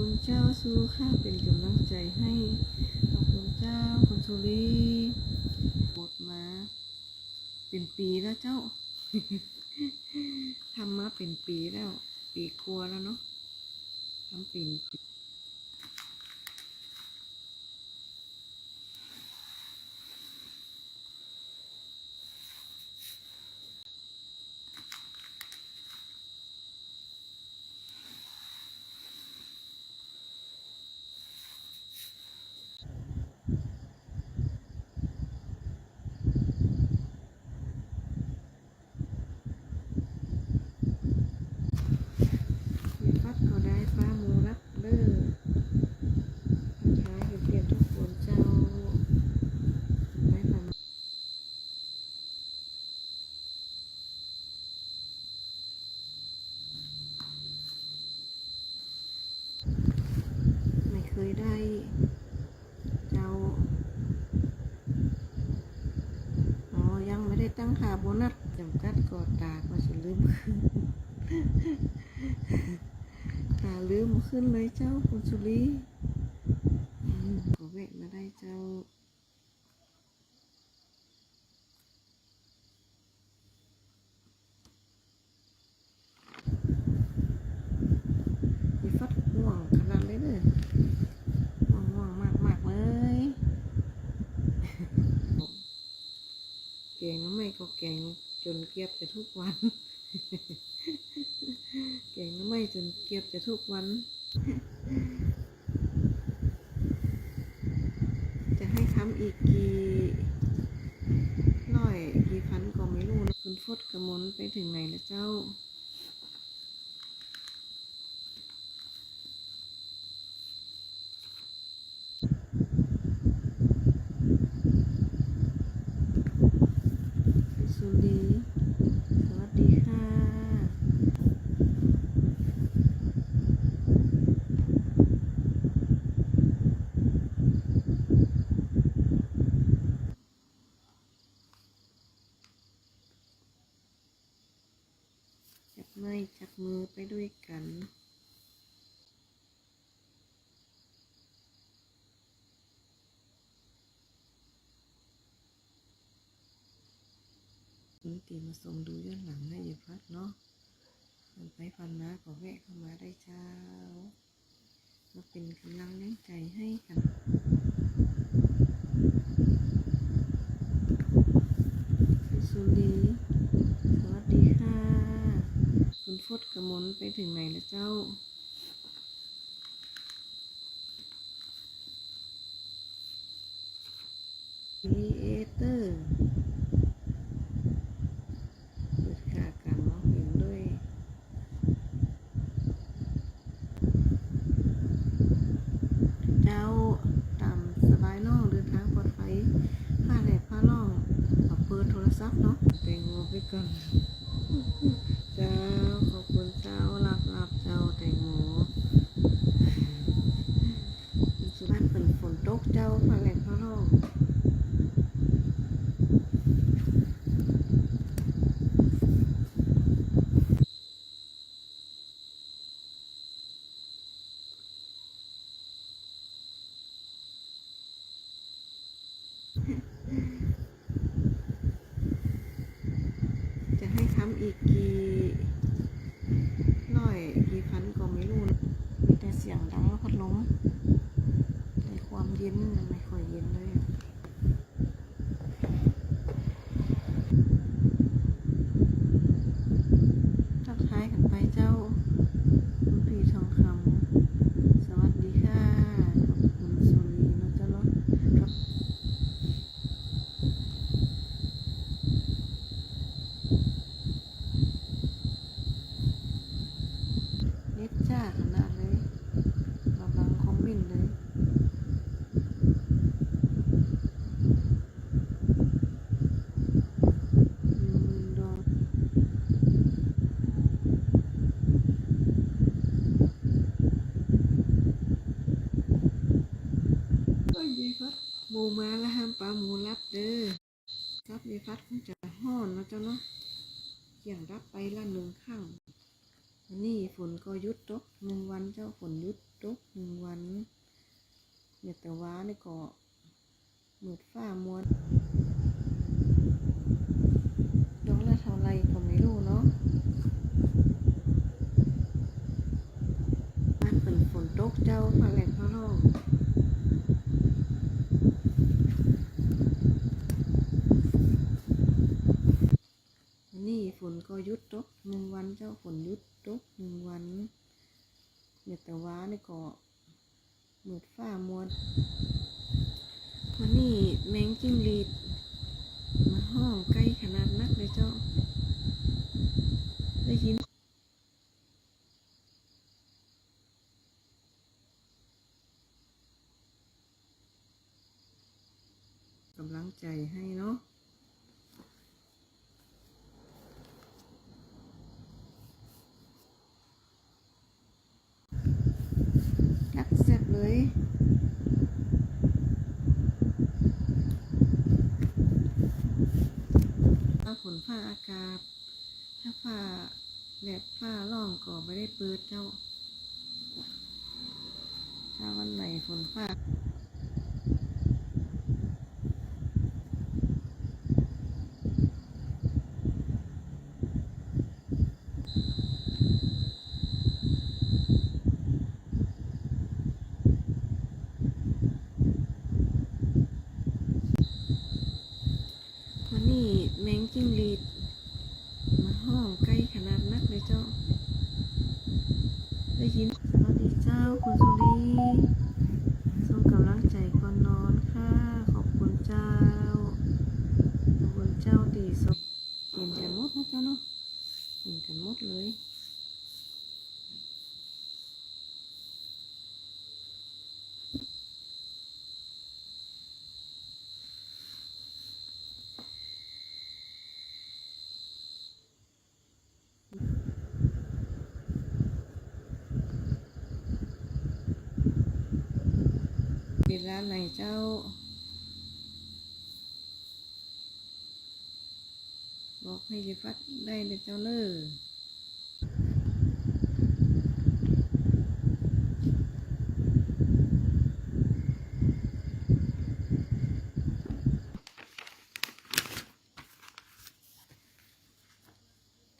คุณเจ้าสู้ข้าเป็นกำลังใจให้ ขอบคุณเจ้าคุณสุรีหมดมา เป็นปีแล้วเจ้าทำมาเป็นปีแล้ว ปีกลัวแล้วเนาะทำเป็นปี มีฟัดก็ได้ป้าหมูรักเด้อนะคะเห็นเปลี่ยนทุกคนเจ้าได้ค่ะไม่ เคยได้เจ้าอ๋อยังไม่ได้ตั้งค่าโบนัสจำกัดกอดตาก็จะลืมขึ้นตาลืมขึ้นเลยเจ้าคุณสุรีอืมขอเวกมาได้เจ้า มีฟัดห่วงขนาดเลยเด้อห่วงห่วงมากมากๆเลย แกงน้ำไม่ก็แกงจนเกลียบจะทุกวัน แกงน้ำไม่จนเกลียบจะทุกวัน จะให้ทำอีกกี่ร้อยกี่พันก็ไม่รู้นะคุณฟดกระมนไปถึงไหนแล้วเจ้า สุรีสวัสดีค่ะ จับไม้จับมือไปด้วยกัน นี่ตีมาส่งดูย้อนหลังให้ยายพัดเนาะมันไปพันนะก็แวะเข้ามาได้เช้ามาเป็นกำลังแรงใจให้กันสุรีสวัสดีค่ะ คุณฟดกระมนไปถึงไหนแล้วเจ้ามีเอเตอร์ เปิดค่าการร้องเพลงด้วย เจ้าตามสบายเน้องเดินทางปลอดภัยผ้าแหลกผ้าล่องเอาเปิดโทรศัพท์เนาะแตงโมไปก่อน เจ้า ขอบคุณเจ้ารับรับเจ้าแตงโมสุดท้ายเป็นฝนตก เจ้าผ้าแหลกผ้าล่องจะให้ทำอีกกี่ร้อยกี่พันก็ไม่รู้มีแต่เสียงดังแล้วพัดลมแต่ความเย็นไม่ค่อยเย็นเลย หมูมาแล้วห้มปลาหมูรับเด้อครับในฟัดคงจะห้อนนะเจ้าเนาะเกี่ยงรับไปละหนึ่งข้างนี่ฝนก็ยุดตกหนึ่งวันเจ้าฝนยุดตกหนึ่งวันเมื่อแต่ว่านี่ก็เหมือดฝ้ามวน ดตกหนึ่งวันเนี่ยแต่ว่าในี่ก็มืดฟ้ามัววันนี้แมงจิ้งรีดมาห้องใกล้ขนาดนักเลยเจ้า ได้ยินกำลังใจให้เนาะ รักแซ่บ เลยถ้าฝนฟ้าอากาศ ถ้าฟ้าแดดฟ้าร้องก็ไม่ได้เปิดเจ้า ถ้าวันไหนฝนฟ้า วันนี้แมงจิ้งหรีดมาห้องใกล้ขนาดนักเลยเจ้า ได้ยินสวัสดีเจ้าคุณสุรีส่งกำลังใจก่อนนอนค่ะ ขอบคุณเจ้า ขอบคุณเจ้าตีส่งเห็นกันหมดนะเจ้าเนาะเห็นกันหมดเลย เวลาไหนเจ้า บอกให้ยายฟัดได้เลยเจ้าเนอ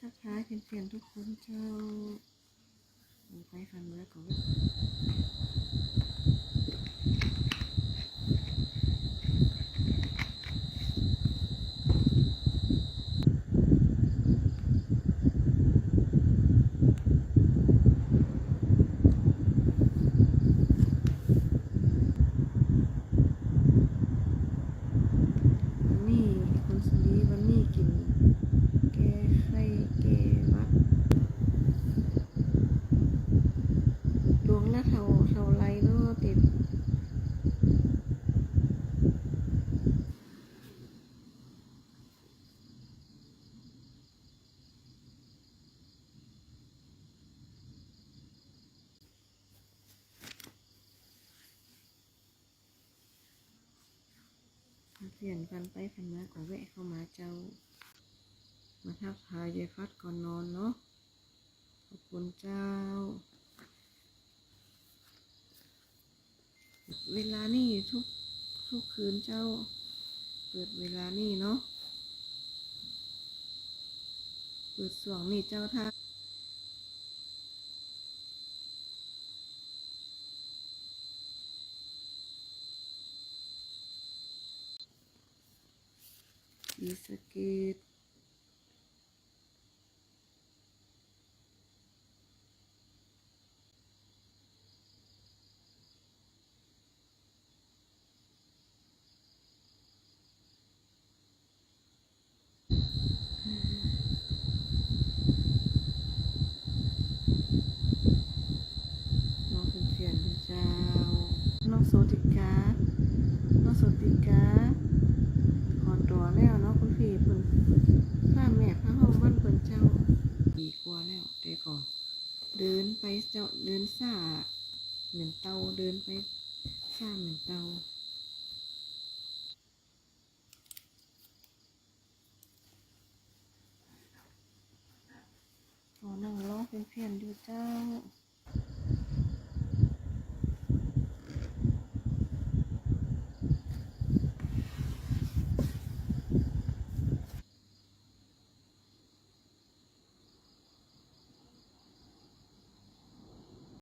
ทักทายเพื่อนๆทุกคนเจ้าไปฟันเมื่อก่อนนี้คุณสุรีวันนี้กิน แกไข่แกวัดดวงละเท่าเท่าไรเนาะติด เปลี่ยนกันไปกันมาก็แวะเข้ามาเจ้า มาทักทายยายฟัดก่อนนอนเนาะขอบคุณเจ้า เวลานี่ทุกทุกคืนเจ้า เปิดเวลานี่เนาะเปิดส่วงนี่เจ้าทัก สีสเกตน้องเป็นเพียนเป็นเจ้าน้องโสติกาน้องโสติกาขอตัวแล้วเนาะคุณพี่เพิ่นผ้าแม่ผ้าห้องบ้านเพิ่นเจ้าดีกว่าแล้วแต่ก่อนเดินไปเจาะเดินซ่าเหมือนเตาเดินไปซ่าเหมือนเตาขอนั่งร้องเป็นเพียนดูเจ้า